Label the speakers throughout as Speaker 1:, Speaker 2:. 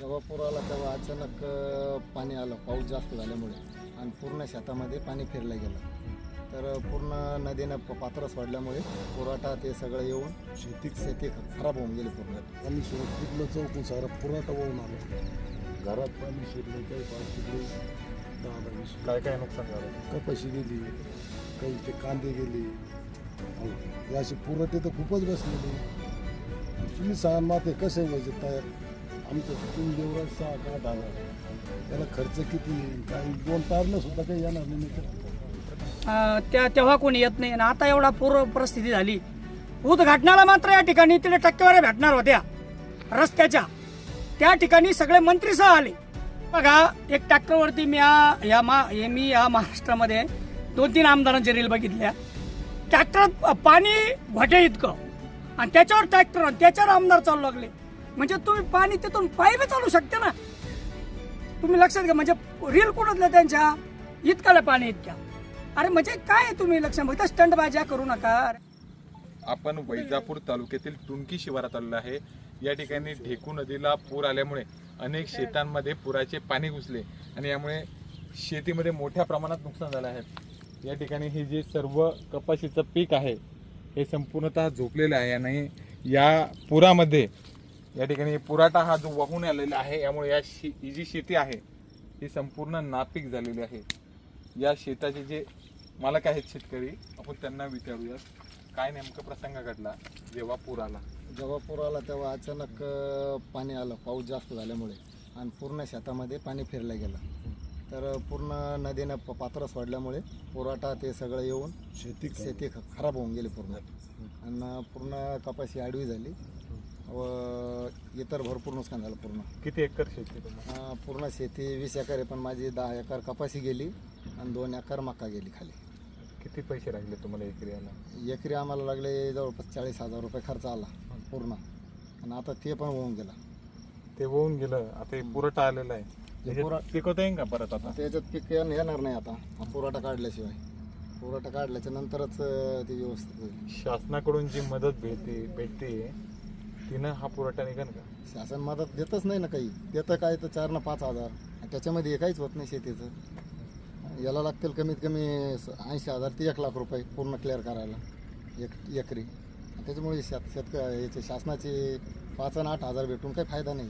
Speaker 1: जेव्हा पूर आला तेव्हा अचानक पाणी आलं पाऊस जास्त झाल्यामुळे. आणि पूर्ण शेतामध्ये पाणी फिरलं गेलं. तर पूर्ण नदीनं प- पात्र सोडल्यामुळे पुरवठा ते सगळं येऊन शेती शेती खराब होऊन गेली पूर्ण.
Speaker 2: पाणी शिरलं तिथलं चौकून सारा पुराठा वाहून आला. घरात पाणी शिरलं काही पाच तिकडे दहा
Speaker 3: काय काय नुकसान झालं?
Speaker 2: कपाशी गेली काही ते कांदे गेले. अहो, हे असे पुरवठे तर खूपच बसलेले. तुम्ही सांगा माते कसे व्हायचे तयार? आमचं तुम्ही देवराज सहा का दहा त्याला खर्च किती येईल? काही दोन तारलं सुद्धा काही येणार नाही
Speaker 4: अं, त्या तेव्हा कोणी येत नाही. आणि आता एवढा पूर परिस्थिती झाली. उद्घाटनाला मात्र या ठिकाणी तिला टक्केवारी भेटणार होत्या. रस्त्याच्या. त्या ठिकाणी सगळे मंत्री सह आले. बघा एक टॅक्टरवरती मी या या मा हे मी या महाराष्ट्रामध्ये दोन तीन आमदारांचे रील बघितल्या. ट्रॅक्टरात पाणी घोटे इतकं. आणि त्याच्यावर ट्रॅक्टर त्याच्यावर आमदार चालू लागले. म्हणजे तुम्ही पाणी तिथून पायी चालू शकते ना. तुम्ही लक्षात घ्या म्हणजे रील कुठतल्या त्यांच्या? इतकाला पाणी इतक्या अरे म्हणजे काय तुम्ही लक्ष फक्त स्टंट बाज्या करू नका.
Speaker 3: आपण वैजापूर तालुक्यातील टुंकी शिवारात आलेलो आहे. या ठिकाणी ढेकू नदीला पूर आल्यामुळे अनेक शेतांमध्ये पुराचे पाणी घुसले आणि यामुळे शेतीमध्ये मोठ्या प्रमाणात नुकसान झालं आहे. या ठिकाणी हे जे सर्व कपाशीचं पीक आहे हे संपूर्णतः झोपलेलं आहे आणि या पुरामध्ये या ठिकाणी पुराठा हा जो वाहून आलेला आहे यामुळे या शे ही जी शेती आहे ही संपूर्ण नापीक झालेली आहे. या शेताचे जे मालक आहेत शेतकरी आपण त्यांना विचारूया काय नेमकं प्रसंग घडला जेव्हा पूर आला?
Speaker 1: जेव्हा पूर आला तेव्हा अचानक अ, पाणी आलं पाऊस जास्त झाल्यामुळे आणि पूर्ण शेतामध्ये पाणी फिरलं गेलं. तर पूर्ण नदीनं प- पात्र सोडल्यामुळे पुरवठा ते सगळं येऊन
Speaker 2: शेती
Speaker 1: शेती ख- खराब होऊन गेली पूर्ण. आणि पूर्ण कपाशी आडवी झाली. व इतर भरपूर नुकसान झालं पूर्ण.
Speaker 3: किती एकर शेती तुम्हाला?
Speaker 1: अं, पूर्ण शेती वीस एकर आहे पण माझी दहा एकर कपाशी गेली आणि दोन एकर मका गेली खाली.
Speaker 3: किती पैसे लागले तुम्हाला एकरी याला
Speaker 1: एकरी आम्हाला लागले जवळपास चाळीस हजार रुपये खर्च आला पूर्ण. आणि आता ते पण होऊन गेला.
Speaker 3: ते होऊन गेलं. आता हे पुरवठा आलेला आहे.
Speaker 1: हे
Speaker 3: पिकवता येईल का परत आता?
Speaker 1: त्याच्यात पीक येण- येणार नाही आता. हा पुरवठा काढल्याशिवाय. पुरवठा काढल्याच्या नंतरच अं, ते व्यवस्थित होईल.
Speaker 3: शासनाकडून जी मदत भेटते भेटते तिनं हा पुरवठा निघन का?
Speaker 1: शासन मदत देतच नाही ना काही. देतं काय तर चार ना पाच हजार. आणि त्याच्यामध्ये काहीच होत नाही शेतीचं. याला लागतील कमीत कमी ऐंशी हजार ते एक लाख रुपये पूर्ण क्लिअर करायला. एक एकरी. त्याच्यामुळे शेत शेतक याचे शासनाचे पाच आणि आठ हजार भेटून काही फायदा नाही.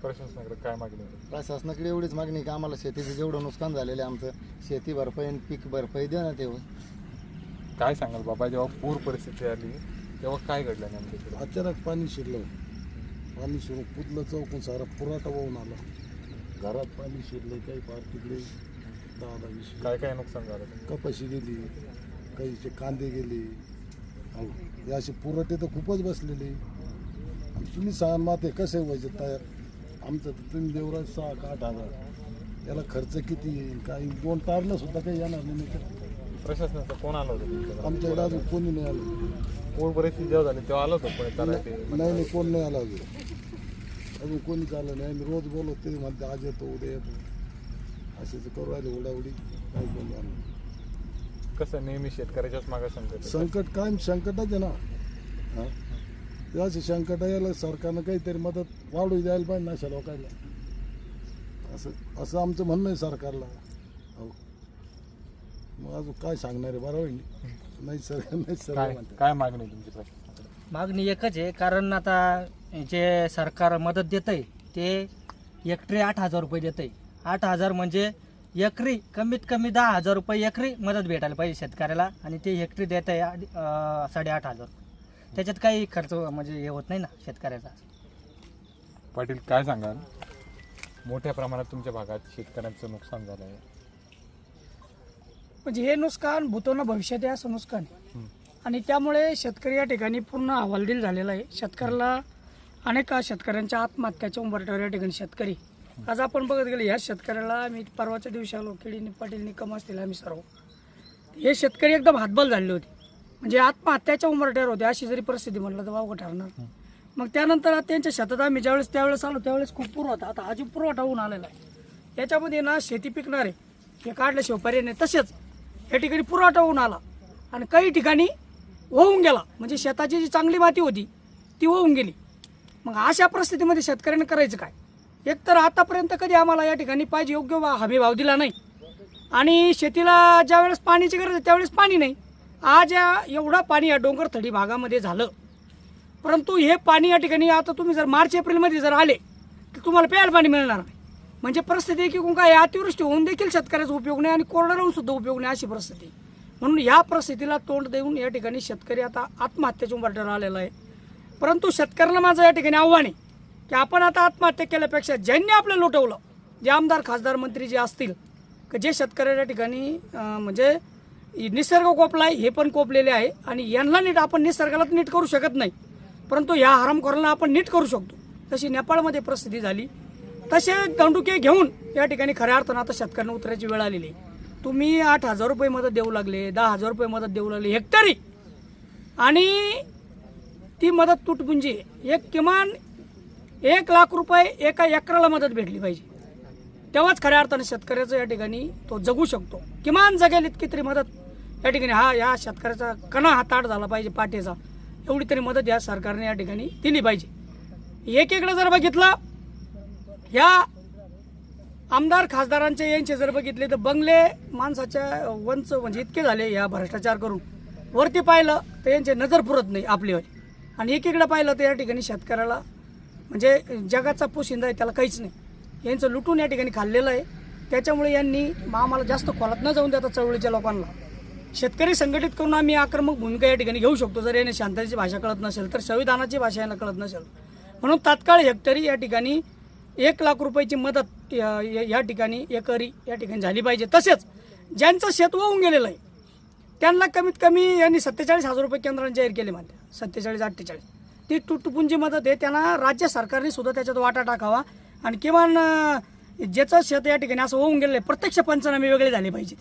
Speaker 3: प्रशासनाकडे काय मागणी आहे?
Speaker 1: प्रशासनाकडे एवढीच मागणी की आम्हाला शेतीचं जेवढं नुकसान झालेलं आहे आमचं शेती भरपाई आणि पीक भरपाई देण्यात यावं.
Speaker 3: काय सांगाल बाबा जेव्हा पूर परिस्थिती आली तेव्हा काय घडलं नेमकं?
Speaker 2: अचानक पाणी शिरलं. पाणी शिरून पुतलं चौकून सारा पुराठा वाहून आला. घरात पाणी शिरलं काही पार तिकडे दहा दहा वीस
Speaker 3: काय काय नुकसान झालं?
Speaker 2: कपाशी गेली काही ते कांदे गेले. अहो, हे असे पुरवठे तर खूपच बसलेले. आणि तुम्ही सांगा माते कसे व्हायचे तयार? आमचं तर तुम्ही देवराज सहा का आठ हजार. याला खर्च किती येईल? काही दोन तारलं सुद्धा काही येणार नाही नाही तर.
Speaker 3: प्रशासनाचं कोण आलं होतं तुमच्याकडे?
Speaker 2: आमच्याकडे अजून कोणी नाही आलं.
Speaker 3: पूर परिस्थिती जेव्हा झाली तेव्हा आलं होतं कोणी तलाठी
Speaker 2: नाही नाही कोण नाही आला अजून. अजून कोणीच आलं नाही. आम्ही रोज बोलत ते म्हणते आज येतो उद्या येतो. असेच करू राहिले उडाउडी. काही कोण नाही. आलं
Speaker 3: कसं नेहमी शेतकऱ्याच्याच मागे संकट.
Speaker 2: संकट कायम संकटच आहे ना. हा? ते असे संकट यायला सरकारनं काहीतरी मदत वाढू द्यायला पाहिजे ना अशा लोकांना. असं असं आमचं म्हणणं आहे सरकारला. हो मग अजून काय सांगणार आहे? बरोबर आहे? नाही सर नाही सर
Speaker 3: काय
Speaker 2: म्हणते
Speaker 3: काय मागणी आहे तुमची प्रशासनाकडे
Speaker 4: मागणी एकच आहे कारण आता जे सरकार मदत देत आहे ते एकरी आठ हजार रुपये देत आहे आठ हजार म्हणजे एकरी कमीत कमी दहा हजार रुपये एकरी मदत भेटायला पाहिजे शेतकऱ्याला आणि ते एकरी देत आहे अं, साडेआठ हजार. त्याच्यात काही खर्च म्हणजे हे होत नाही ना शेतकऱ्याचा.
Speaker 3: पाटील काय सांगाल? मोठ्या प्रमाणात तुमच्या भागात शेतकऱ्यांचं नुकसान झालं आहे
Speaker 4: म्हणजे हे नुकसान भूतोनं भविष्यात आहे असं नुकसान आहे. आणि त्यामुळे शेतकरी या ठिकाणी पूर्ण हवालदिल झालेला आहे. शेतकऱ्याला अनेक शेतकऱ्यांच्या आत्महत्याच्या उंबरठ्यावर या ठिकाणी शेतकरी. आज आपण बघत गेले ह्या शेतकऱ्याला मी परवाच्या दिवशी आलो केळीनी पाटील निकम असतील आम्ही सर्व. हे शेतकरी एकदम हातबल झालेले होते. म्हणजे आत्महत्याच्या उंबरठ्यावर होते अशी जरी परिस्थिती म्हटलं तर वावगं ठरणार. मग त्यानंतर त्यांच्या शेतात आम्ही ज्यावेळेस त्यावेळेस आलो त्यावेळेस खूप पूर होता. आता अजून पुरवठा होऊन आलेला आहे. याच्यामध्ये ना शेती पिकणार हे काढल्याशिवाय पर्याय नाही. तसेच या ठिकाणी पुरवठा होऊन आला. आणि काही ठिकाणी वाहून गेला. म्हणजे शेताची जी चांगली माती होती ती वाहून गेली. मग अशा परिस्थितीमध्ये शेतकऱ्यांनी करायचं काय? एकतर आतापर्यंत कधी आम्हाला या ठिकाणी पाहिजे योग्य वा- हमी भाव दिला नाही. आणि शेतीला ज्यावेळेस पाण्याची गरज आहे त्यावेळेस पाणी नाही. आज या एवढं पाणी या डोंगरथडी भागामध्ये झालं. परंतु हे पाणी या ठिकाणी आता तुम्ही जर मार्च एप्रिलमध्ये जर आले तर तुम्हाला प्यायला पाणी मिळणार नाही. म्हणजे परिस्थिती आहे की काय अतिवृष्टी होऊन देखील शेतकऱ्याचा उपयोग नाही आणि कोरडं राहून सुद्धा उपयोग नाही अशी परिस्थिती म्हणून या परिस्थितीला तोंड देऊन या ठिकाणी शेतकरी आता आत्महत्येच्या उंबरठ्यावर आलेला आहे. परंतु शेतकऱ्यांना माझं या ठिकाणी आव्हान आहे की आपण आता आत्महत्या केल्यापेक्षा ज्यांनी आपलं लुटवलं जे आमदार खासदार मंत्री जे असतील की जे शेतकऱ्याच्या ठिकाणी म्हणजे निसर्ग कोपलाय हे पण कोपलेले आहे आणि यांना नीट आपण निसर्गालाच नीट करू शकत नाही. परंतु ह्या हरामखोरांना आपण नीट करू शकतो. तशी नेपाळमध्ये परिस्थिती झाली. तसे दंडुके घेऊन या ठिकाणी खऱ्या अर्थानं आता शेतकऱ्यांना उतरायची वेळ आलेली आहे. तुम्ही आठ हजार रुपये मदत देऊ लागले दहा हजार रुपये मदत देऊ लागले हेक्टरी. आणि ती मदत तुटपुंजी एक किमान एक लाख रुपये एका एकराला मदत भेटली पाहिजे. तेव्हाच खऱ्या अर्थानं शेतकऱ्याचं या ठिकाणी तो जगू शकतो. किमान जगेल इतकी तरी मदत या ठिकाणी हा या शेतकऱ्याचा कणा हा ताट झाला पाहिजे पाठीचा. एवढी तरी मदत या सरकारने या ठिकाणी दिली पाहिजे. एकीकडे जर बघितलं ह्या आमदार खासदारांचे यांचे जर बघितले तर बंगले माणसाच्या वंच म्हणजे इतके झाले या भ्रष्टाचार करून. वरती पाहिलं तर यांचे नजर पुरत नाही आपलीवाली आणि एकीकडे पाहिलं तर या ठिकाणी शेतकऱ्याला म्हणजे जगाचा पोशिंदा आहे त्याला काहीच नाही. यांचं लुटून या ठिकाणी खाल्लेलं आहे. त्याच्यामुळे यांनी आम्हाला जास्त खोलात न जाऊन देतात चळवळीच्या लोकांना. शेतकरी संघटित करून आम्ही आक्रमक भूमिका या ठिकाणी घेऊ शकतो. जर याने शांततेची भाषा कळत नसेल तर संविधानाची भाषा यांना कळत नसेल. म्हणून तात्काळ हेक्टरी या ठिकाणी एक लाख रुपयाची मदत या या- ठिकाणी एकरी या ठिकाणी झाली पाहिजे. तसेच ज्यांचं शेत वाहून गेलेलं आहे त्यांना कमीत कमी यांनी सत्तेचाळीस हजार रुपये केंद्राने जाहीर केले म्हणते. सत्तेचाळीस अठ्ठेचाळीस. ती तुटपुंजी मदत आहे त्यांना राज्य सरकारने सुद्धा त्याच्यात वाटा टाकावा. आणि किमान ज्याचं शेत या ठिकाणी असं होऊन गेलं आहे प्रत्यक्ष पंचनामे वेगळे झाले पाहिजे.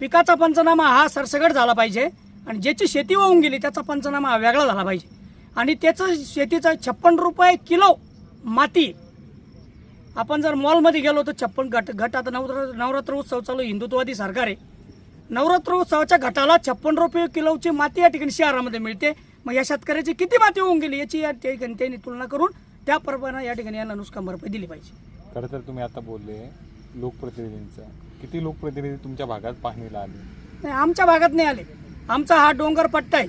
Speaker 4: पिकाचा पंचनामा हा सरसगट झाला पाहिजे. आणि ज्याची शेती वाहून गेली त्याचा पंचनामा हा वेगळा झाला पाहिजे. आणि त्याचं शेतीचं छप्पन रुपये किलो माती आपण जर मॉलमध्ये गेलो तर छप्पन घट घट आता नवरात्र नवरात्र उत्सव चालू हिंदुत्ववादी सरकार आहे. नवरात्र उत्सवाच्या घटाला छप्पन रुपये किलोची माती या ठिकाणी शहरामध्ये मिळते. मग या शेतकऱ्याची किती माती होऊन गेली याची या ठिकाणी त्यांनी तुलना करून त्याप्रमाणे या ठिकाणी यांना नुकसान भरपाई दिली पाहिजे.
Speaker 3: खरं तर तुम्ही आता बोलले लोकप्रतिनिधींचं. किती लोकप्रतिनिधी तुमच्या भागात पाहणीला आले?
Speaker 4: नाही आमच्या भागात नाही आले. आमचा हा डोंगर पट्टा आहे.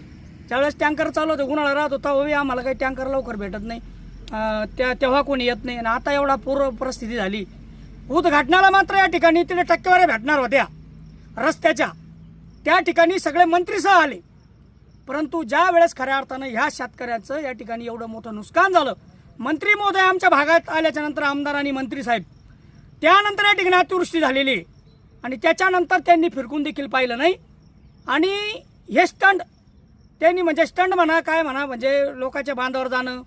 Speaker 4: ज्यावेळेस टँकर चालू होतं उन्हाळा राहत होता आम्हाला काही टँकर लवकर भेटत नाही. त्या तेव्हा कोणी येत नाही. आणि आता एवढा पूर परिस्थिती झाली. उद्घाटनाला मात्र या ठिकाणी तिथे टक्केवारी भेटणार होत्या. रस्त्याच्या. त्या ठिकाणी सगळे मंत्रीसह आले. परंतु ज्या वेळेस खऱ्या अर्थानं ह्या शेतकऱ्याचं या ठिकाणी एवढं मोठं नुकसान झालं मंत्री महोदय आमच्या भागात आल्याच्यानंतर आमदार आणि मंत्री साहेब त्यानंतर या ठिकाणी अतिवृष्टी झालेली आहे. आणि त्याच्यानंतर त्यांनी फिरकून देखील पाहिलं नाही. आणि हे स्टंट त्यांनी म्हणजे स्टंट म्हणा काय म्हणा म्हणजे लोकांच्या बांधावर जाणं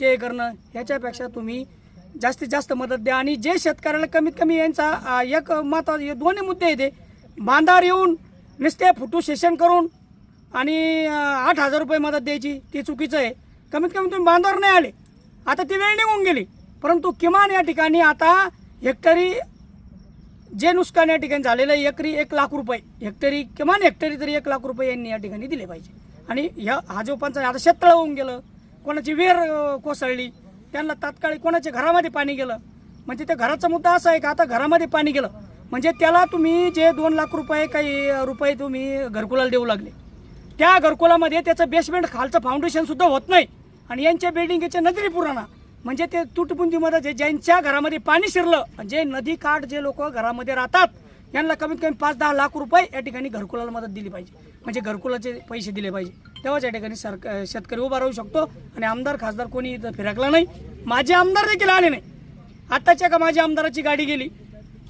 Speaker 4: ते करणं ह्याच्यापेक्षा तुम्ही जास्तीत जास्त मदत द्या. आणि जे शेतकऱ्याला कमीत कमी यांचा एक महत्त्वाचा हे दोन्ही मुद्दे येते बांधार येऊन नुसते फुटू सेशन करून आणि आठ हजार रुपये मदत द्यायची ती चुकीचं आहे. कमीत कमी तुम्ही बांधावर नाही आले. आता ती वेळ निघून गेली. परंतु किमान या ठिकाणी आता हेक्टरी जे नुकसान या ठिकाणी झालेलं आहे एकरी एक लाख रुपये. हेक्टरी किमान हेक्टरी तरी एक लाख रुपये यांनी या ठिकाणी दिले पाहिजे. आणि ह्या हा जो पंचायत आता शेततळं होऊन गेलं. कोणाची वेर कोसळली त्यांना तात्काळ कोणाच्या घरामध्ये पाणी गेलं? म्हणजे त्या घराचा मुद्दा असा आहे का आता घरामध्ये पाणी गेलं? म्हणजे त्याला तुम्ही जे दोन लाख रुपये काही रुपये तुम्ही घरकुलाला देऊ लागले. त्या घरकुलामध्ये त्याचं बेसमेंट खालचं फाउंडेशनसुद्धा होत नाही. आणि यांच्या बिल्डिंगच्या नजरी पुराणा म्हणजे ते तुटबुंदीमध्ये जे ज्यांच्या घरामध्ये पाणी शिरलं जे नदी काठ जे लोक घरामध्ये राहतात यांना कमीत कमी पाच दहा लाख रुपये या ठिकाणी घरकुलाला मदत दिली पाहिजे. म्हणजे घरकुलाचे पैसे दिले पाहिजे. तेव्हाच या ठिकाणी सरक शेतकरी उभा राहू शकतो आणि आमदार खासदार कोणी इथं फिरकला नाही. माझे आमदार देखील आले नाही. आत्ताच्या का माझ्या आमदाराची गाडी गेली.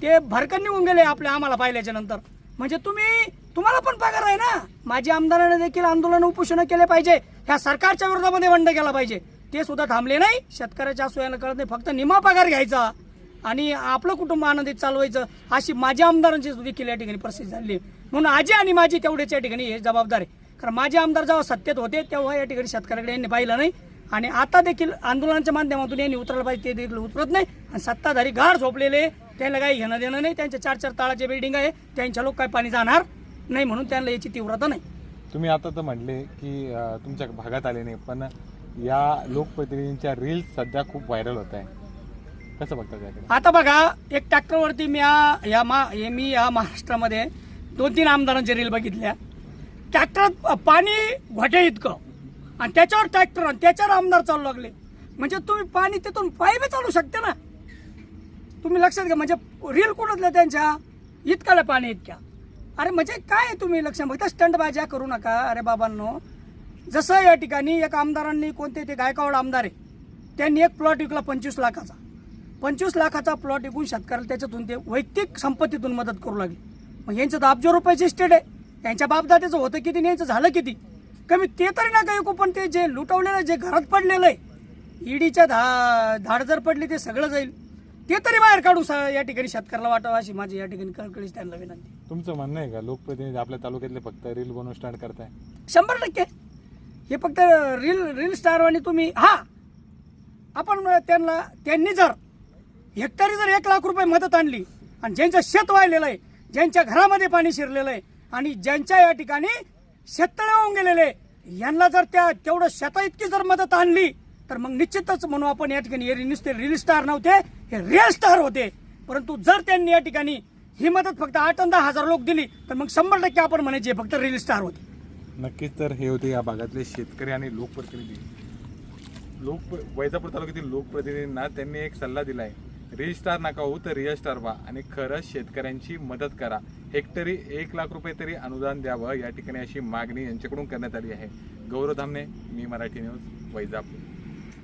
Speaker 4: ते भरकन निघून गेले आपल्या आम्हाला पाहिल्याच्या नंतर. म्हणजे तुम्ही तुम्हाला पण पगार आहे ना? माझ्या आमदाराने देखील आंदोलन उपोषण केले पाहिजे. ह्या सरकारच्या विरोधामध्ये बंड केला पाहिजे. ते सुद्धा थांबले नाही. शेतकऱ्याच्या असू कळत नाही. फक्त निमा पगार घ्यायचा. आणि आपलं कुटुंब आनंदित चालवायचं अशी माझ्या आमदारांची देखील या ठिकाणी परिस्थिती झाली. आहे. म्हणून आजी आणि माझी तेवढेच या ठिकाणी हे जबाबदार आहे. कारण माझे आमदार जेव्हा सत्तेत होते तेव्हा या ठिकाणी शेतकऱ्याकडे यांनी पाहिलं नाही. आणि आता देखील आंदोलनाच्या माध्यमातून यांनी उतरलं पाहिजे ते देखील उतरत नाही. आणि सत्ताधारी गार झोपलेले त्यांना काही घेणं देणं नाही. त्यांच्या चार चार ताळाचे बिल्डिंग आहे. त्यांच्या लोक काय पाणी जाणार नाही म्हणून त्यांना याची तीव्रता नाही.
Speaker 3: तुम्ही आता तर म्हटले की तुमच्या भागात आले नाही. पण या लोकप्रतिनिधींच्या रील्स सध्या खूप व्हायरल होत आहे. कसं बघता त्याकडे
Speaker 4: आता बघा एक ट्रॅक्टरवरती मी या या मा हे मी या महाराष्ट्रामध्ये दोन तीन आमदारांच्या रील बघितल्या. ट्रॅक्टरात पाणी घोटे इतकं. आणि त्याच्यावर ट्रॅक्टर आणि त्याच्यावर आमदार चालू लागले. म्हणजे तुम्ही पाणी तिथून पाईपे चालू शकते ना. तुम्ही लक्षात घ्या म्हणजे रील कुठतल्या त्यांच्या? इतकाला पाणी इतक्या. अरे म्हणजे काय तुम्ही लक्षात बघता स्टंट बाज्या करू नका. अरे बाबांनो जसं या ठिकाणी एक आमदारांनी कोणते ते गायकवाड आमदार आहे त्यांनी एक प्लॉट विकला पंचवीस लाखाचा. पंचवीस लाखाचा प्लॉट विकून शेतकऱ्याला त्याच्यातून ते वैयक्तिक संपत्तीतून मदत करू लागली. मग यांचं तर अब्जो रुपयाचे स्टेट आहे. यांच्या बापदात्याचं होतं किती यांचं झालं किती? कमी ते तरी ना काही पण ते जे लुटवलेलं जे घरात पडलेलं आहे ईडीच्या धा धाड जर पडली ते सगळं जाईल. ते तरी बाहेर काढू स- या ठिकाणी शेतकऱ्याला वाटावं अशी माझी या ठिकाणी कळकळीच त्यांना विनंती.
Speaker 3: तुमचं म्हणणं आहे का? लोकप्रतिनिधी आपल्या तालुक्यातले फक्त रील बनवून स्टार्ट करताय.
Speaker 4: शंभर टक्के. हे फक्त रील रील स्टारवानी तुम्ही हा! आपण त्यांना त्यांनी जर हेक्टरी जर एक लाख रुपये मदत आणली आणि ज्यांचं शेत वाहिलेलं आहे ज्यांच्या घरामध्ये पाणी शिरलेलं आहे आणि ज्यांच्या या ठिकाणी शेततळे होऊन गेलेले यांना जर त्या तेवढं शेता इतकी जर मदत आणली तर मग निश्चितच म्हणू आपण या ठिकाणी नुसते रिल स्टार नव्हते हे रिअल स्टार होते. परंतु जर त्यांनी या ठिकाणी ही मदत फक्त आठ दहा हजार लोक दिली तर मग शंभर टक्के आपण म्हणायचे फक्त रील स्टार होते.
Speaker 3: नक्कीच तर हे होते या भागातले शेतकरी आणि लोकप्रतिनिधी. लोक वैजापूर तालुक्यातील लोकप्रतिनिधींना त्यांनी एक सल्ला दिला आहे स्टार नका होऊ तर रिअल व्हा. आणि खरंच शेतकऱ्यांची मदत करा. हेक्टरी एक लाख रुपये तरी अनुदान द्यावं या ठिकाणी अशी मागणी यांच्याकडून करण्यात आली आहे. गौरव धामणे मी मराठी न्यूज वैजापूर.